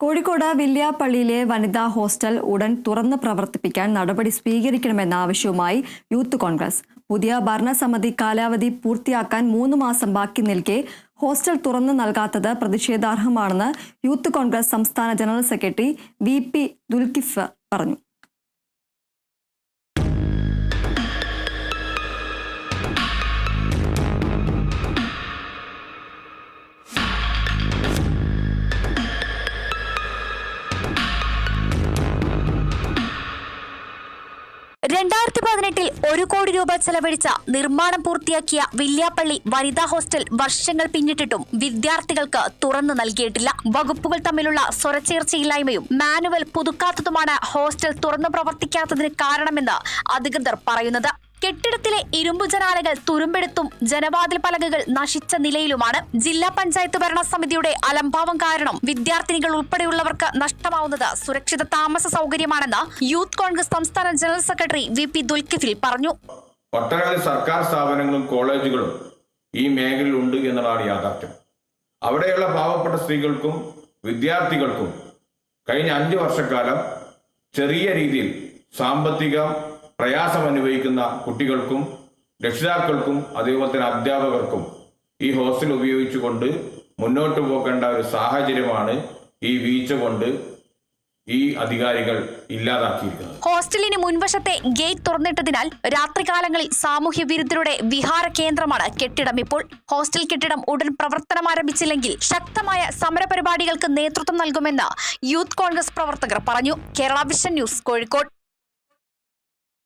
കോഴിക്കോട് വില്യാപ്പള്ളിയിലെ വനിതാ ഹോസ്റ്റൽ ഉടൻ തുറന്ന് പ്രവർത്തിപ്പിക്കാൻ നടപടി സ്വീകരിക്കണമെന്ന ആവശ്യവുമായി യൂത്ത് കോൺഗ്രസ്. പുതിയ ഭരണസമിതി കാലാവധി പൂർത്തിയാക്കാൻ മൂന്ന് മാസം ബാക്കി നിൽക്കെ ഹോസ്റ്റൽ തുറന്നു നൽകാത്തത് പ്രതിഷേധാർഹമാണെന്ന് യൂത്ത് കോൺഗ്രസ് സംസ്ഥാന general secretary V P Dulkiff പറഞ്ഞു. രണ്ടായിരത്തി പതിനെട്ടിൽ ഒരു കോടി രൂപ ചെലവഴിച്ച നിർമ്മാണം പൂർത്തിയാക്കിയ വില്യാപ്പള്ളി വനിതാ ഹോസ്റ്റൽ വർഷങ്ങൾ പിന്നിട്ടിട്ടും വിദ്യാർത്ഥികൾക്ക് തുറന്നു നൽകിയിട്ടില്ല. വകുപ്പുകൾ തമ്മിലുള്ള സ്വരച്ചേർച്ചയില്ലായ്മയും മാനുവൽ പുതുക്കാത്തതുമാണ് ഹോസ്റ്റൽ തുറന്നു പ്രവർത്തിക്കാത്തതിന് കാരണമെന്ന് അധികൃതർ പറയുന്നത്. കെട്ടിടത്തിലെ ഇരുമ്പു ജനാലകൾ തുരുമ്പെടുത്തും ജനവാതിൽ പലകകൾ നശിച്ച നിലയിലുമാണ് ജില്ലാ പഞ്ചായത്ത് ഭരണസമിതിയുടെ അലംഭാവം കാരണം വിദ്യാർത്ഥിനികൾ ഉൾപ്പെടെയുള്ളവർക്ക് നഷ്ടമാവുന്നത് സുരക്ഷിത താമസ സൗകര്യമാണെന്ന് യൂത്ത് കോൺഗ്രസ് സംസ്ഥാന general secretary V P Dulkifil പറഞ്ഞു. ഒട്ടനവധി സർക്കാർ സ്ഥാപനങ്ങളും കോളേജുകളും ഈ മേഖലയിൽ ഉണ്ട് എന്നതാണ് യാഥാർത്ഥ്യം. അവിടെയുള്ള പാവപ്പെട്ട സ്ത്രീകൾക്കും വിദ്യാർത്ഥികൾക്കും കഴിഞ്ഞ അഞ്ച് വർഷക്കാലം ചെറിയ രീതിയിൽ സാമ്പത്തിക പ്രയാസം അനുഭവിക്കുന്ന കുട്ടികൾക്കും രക്ഷിതാക്കൾക്കും അതേപോലെ തന്നെ അധ്യാപകർക്കും ഈ ഹോസ്റ്റൽ ഉപയോഗിച്ചുകൊണ്ട് മുന്നോട്ട് പോകേണ്ട ഒരു സാഹചര്യമാണ് ഈ വീഴ്ച കൊണ്ട് ഈ അധികാരികൾ ഇല്ലാതാക്കിയിരിക്കുന്നത്. ഹോസ്റ്റലിന് മുൻവശത്തെ ഗേറ്റ് തുറന്നിട്ടതിനാൽ രാത്രികാലങ്ങളിൽ സാമൂഹ്യ വിരുദ്ധരുടെ വിഹാര കേന്ദ്രമാണ് കെട്ടിടം. ഇപ്പോൾ ഹോസ്റ്റൽ കെട്ടിടം ഉടൻ പ്രവർത്തനം ആരംഭിച്ചില്ലെങ്കിൽ ശക്തമായ സമരപരിപാടികൾക്ക് നേതൃത്വം നൽകുമെന്ന് യൂത്ത് കോൺഗ്രസ് പ്രവർത്തകർ പറഞ്ഞു. Kerala vision news Kozhikode.